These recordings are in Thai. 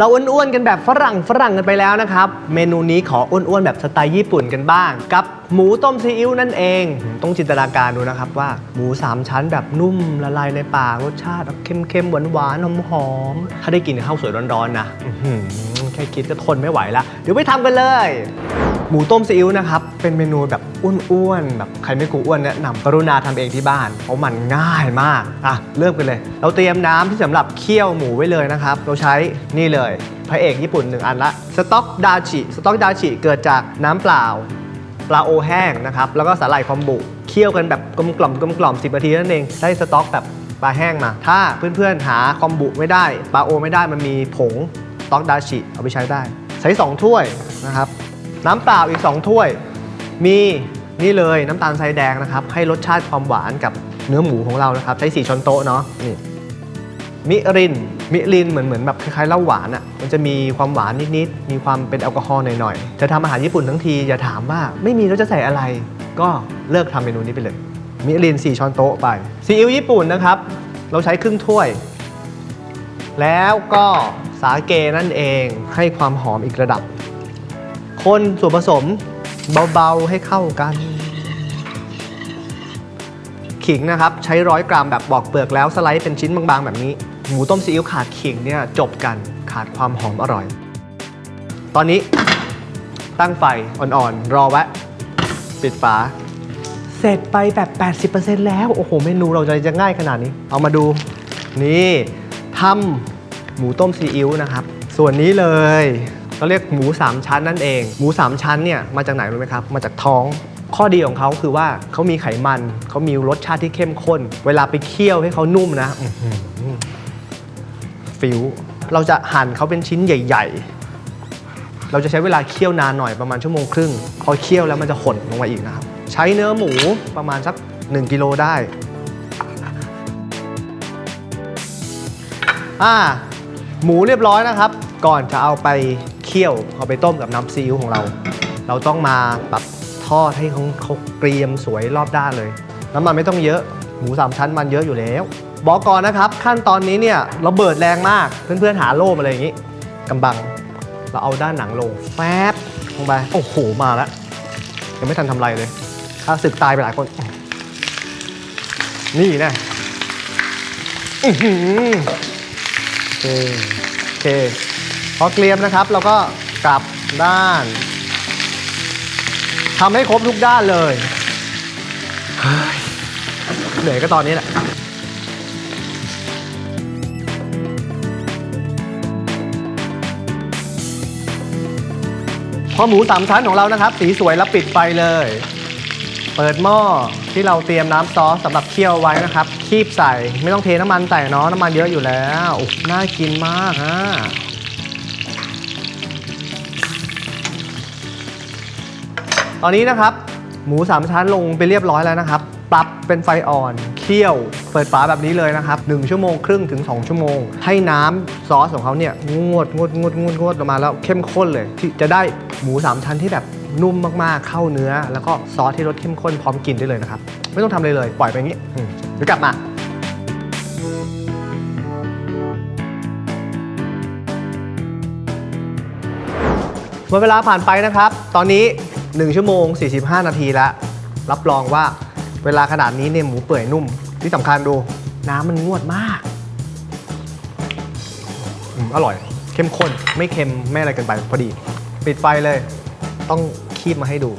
เราอ้วนๆกันแบบฝรั่งฝรั่งกันไปแล้วนะครับ เมนูนี้ขออ้วนๆแบบสไตล์ญี่ปุ่นกันบ้าง กับหมูต้มซีอิ๊วนั่นเอง ต้องจินตนาการดูนะครับว่าหมูสามชั้นแบบนุ่มละลายในปากรสชาติเค็มๆหวานๆหอมๆถ้าได้กินข้าวสวยร้อนๆนะแค่คิดก็ทนไม่ไหวละเดี๋ยวไปทำกันเลย หมูต้มซีอิ๊วนะครับ เป็นเมนูแบบอ้วนๆแบบใครไม่กลัวอ้วนแนะนำกรุณาทำเองที่บ้าน เพราะมันง่ายมากอะเริ่มกันเลย เราเตรียมน้ำที่สำหรับเคี่ยวหมูไว้เลยนะครับ เราใช้นี่เลย พระเอกญี่ปุ่นหนึ่งอันละสต๊อกดาชิสต๊อกดาชิเกิดจากน้ำเปล่าปลาโอแห้งนะครับแล้วก็สาหร่ายคอมบุเคี่ยวกันแบบกลมกล่อมกลมกล่อม10นาทีนั่นเองได้สต๊อกแบบปลาแห้งมา ถ้าเพื่อนๆหาคอมบุไม่ได้ปลาโอไม่ได้มันมีผงสต๊อกดาชิเอาไปใช้ได้ ใช้สองถ้วยนะครับ น้ำเปล่าอีก 2 ถ้วย มีนี่เลยน้ำตาลทรายแดงนะครับ ให้รสชาติความหวานกับเนื้อหมูของเรานะครับ ใช้4ช้อนโต๊ะเนาะนี่มิริน มิรินเหมือนเหมือนแบบคล้ายๆเหล้าหวานอะ่ะ มันจะมีความหวานนิดๆ มีความเป็นแอลกอฮอล์หน่อยๆ จะทำอาหารญี่ปุ่นทั้งทีอย่าถามว่าไม่มีแล้วจะใส่อะไร ก็เลิกทำเมนูนี้ไปเลย มิริน 4 ช้อนโต๊ะไป ซีอิ๊วญี่ปุ่นนะครับ เราใช้ครึ่งถ้วย แล้วก็สาเกนั่นเองให้ความหอมอีกระดับ คนส่วนผสมเบาๆให้เข้ากัน ขิงนะครับ ใช้ร้อยกรัมแบบบอกเปลือกแล้วสไลด์เป็นชิ้นบางๆ แบบนี้ หมูต้มซีอิ๊วขาดขิงเนี่ยจบกันขาดความหอมอร่อย ตอนนี้ตั้งไฟอ่อนๆ รอไว้ปิดฝา เสร็จไปแบบ 80%แล้ว โอ้โห เมนูเราจะจะง่ายขนาดนี้ เอามาดู นี่ทำหมูต้มซีอิ๊วนะครับ ส่วนนี้เลย เขาเรียกหมู 3 ชั้นนั่นเอง หมู 3 ชั้นเนี่ยมาจากไหนรู้ไหมครับ มาจากท้องข้อดีของเขาคือว่าเขามีไขมันเขามีรสชาติที่เข้มข้น เวลาไปเคี่ยวให้เขานุ่มนะฟิวเราจะหั่นเขาเป็นชิ้นใหญ่ ๆ เราจะใช้เวลาเคี่ยวนานหน่อยประมาณชั่วโมงครึ่ง พอเคี่ยวแล้วมันจะหดลงมาอีกนะครับ ใช้เนื้อหมูประมาณสัก 1กิโลได้อ่าหมูเรียบร้อยนะครับ ก่อนจะเอาไป เคี่ยวเอาไปต้มกับน้ำซีอิ๊วของเรา เราต้องมาแบบทอดให้เขาเขาเกรียมสวยรอบด้านเลย น้ำมันไม่ต้องเยอะ หมูสามชั้นมันเยอะอยู่แล้ว บอกก่อนนะครับ ขั้นตอนนี้เนี่ยเราเบิดแรงมาก เพื่อนๆหาโล่มาเลยอย่างนี้กำบัง เราเอาด้านหนังลงแฟบลงไป โอ้โห มาแล้ว ยังไม่ทันทำไรเลยข้าศึกตายไปหลายคน นี่นะอือหือโอเคโอเค พอเกรียมนะครับเราก็กลับด้านทำให้ครบทุกด้านเลยเหนื่อยก็ตอนนี้แหละพอหมูสามชั้นของเรานะครับ สีสวยแล้วปิดไฟเลย เปิดหม้อที่เราเตรียมน้ำซอสสำหรับเคี่ยวไว้นะครับ คีบใส่ไม่ต้องเทน้ำมันใส่เนาะน้ำมันเยอะอยู่แล้วน่ากินมากฮะ ตอนนี้นะครับ หมูสามชั้นลงไปเรียบร้อยแล้วนะครับ ปรับเป็นไฟอ่อนเคี่ยว เปิดฝาแบบนี้เลยนะครับ1ชั่วโมงครึ่งถึง 2 ชั่วโมง ให้น้ำซอสของเขาเนี่ยงวดงวดงวดงวดงวดออกมาแล้วเข้มข้นเลย ที่จะได้หมูสามชั้นที่แบบนุ่มมากๆเข้าเนื้อ แล้วก็ซอสที่รสเข้มข้นพร้อมกินได้เลยนะครับ ไม่ต้องทำอะไรเลย ปล่อยไปอย่างนี้อืมเดี๋ยวกลับมาเมื่อเวลาผ่านไปนะครับ ตอนนี้ 1 ชั่วโมง 45 นาทีแล้วรับรองว่าเวลาขนาดนี้เนี่ยหมูเปื่อยนุ่ม ที่สำคัญดู น้ำมันงวดมากอืมอร่อย เข้มข้น ไม่เค็ม ไม่อะไรเกันไปพอดี ปิดไฟเลย ต้องคีบมาให้ดู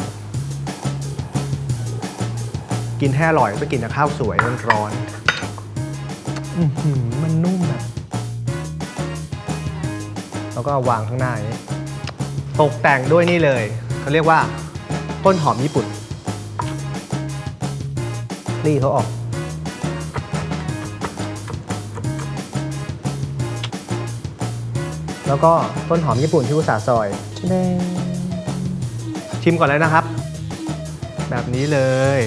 กินให้อร่อยไปกินกับข้าวสวยร้อนอื้อหือมันนุ่มแบบแล้วก็วางข้างหน้านี้ ตกแต่งด้วยนี่เลย เขาเรียกว่า ต้นหอมญี่ปุ่นรีเขาออก แล้วก็ต้นหอมญี่ปุ่นที่อุตสาห์ซอย ชิมก่อนเลยนะครับ แบบนี้เลย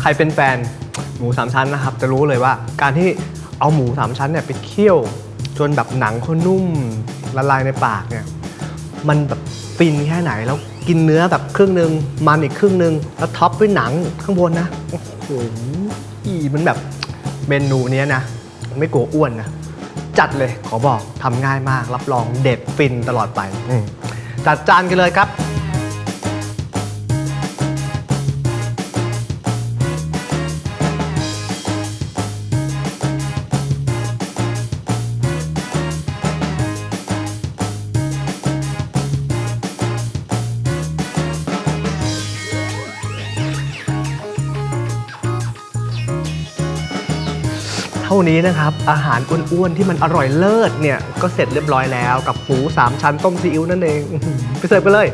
ใครเป็นแฟนหมูสามชั้นนะครับ จะรู้เลยว่าการที่เอาหมูสามชั้นเนี่ยไปเคี่ยว จนแบบหนังเขานุ่มละลายในปากเนี่ย มันแบบฟินแค่ไหนแล้วกินเนื้อแบบครึ่งหนึ่งมันอีกครึ่งหนึ่งแล้วท็อปด้วยหนังข้างบนนะโอ้โหอีมันแบบเมนูเนี้ยนะ ไม่กลัวอ้วนนะ จัดเลยขอบอกทำง่ายมาก รับรองเด็ดฟินตลอดไป จัดจานกันเลยครับ ท่านี้นะครับ อาหารอ้วนๆที่มันอร่อยเลิศเนี่ย ก็เสร็จเรียบร้อยแล้วกับหมูสามชั้นต้มซีอิ๊วนั่นเอง ไปเสิร์ฟกันเลย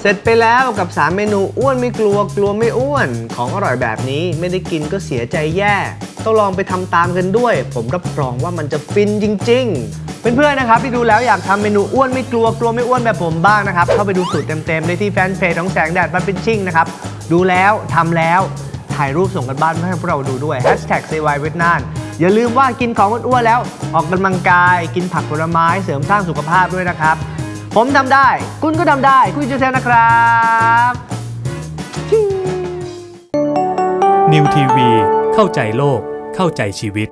เสร็จไปแล้วกับ 3 เมนูอ้วนไม่กลัวกลัวไม่อ้วนของอร่อยแบบนี้ไม่ได้กินก็เสียใจแย่ ต้องลองไปทำตามกันด้วย ผมรับรองว่ามันจะฟินจริง ๆเพื่อนๆ นะครับที่ดูแล้วอยากทำเมนูอ้วนไม่กลัวกลัวไม่อ้วนแบบผมบ้างนะครับ เข้าไปดูสูตรเต็มๆ ได้ที่แฟนเพจของแสงแดดบันเป็นชิ่งนะครับ ดูแล้วทำแล้ว ถ่ายรูปส่งกันบ้านมาให้พวกเราดูด้วย Hashtag c y เวียดนามอย่าลืมว่ากินของอ้วนๆแล้ว ออกกำลังกาย กินผักผลไม้เสริมสร้างสุขภาพด้วยนะครับ ผมทำได้ คุณก็ทำได้คุณจะเซลนะครับนิวทีวีเข้าใจโลกเข้าใจชีวิต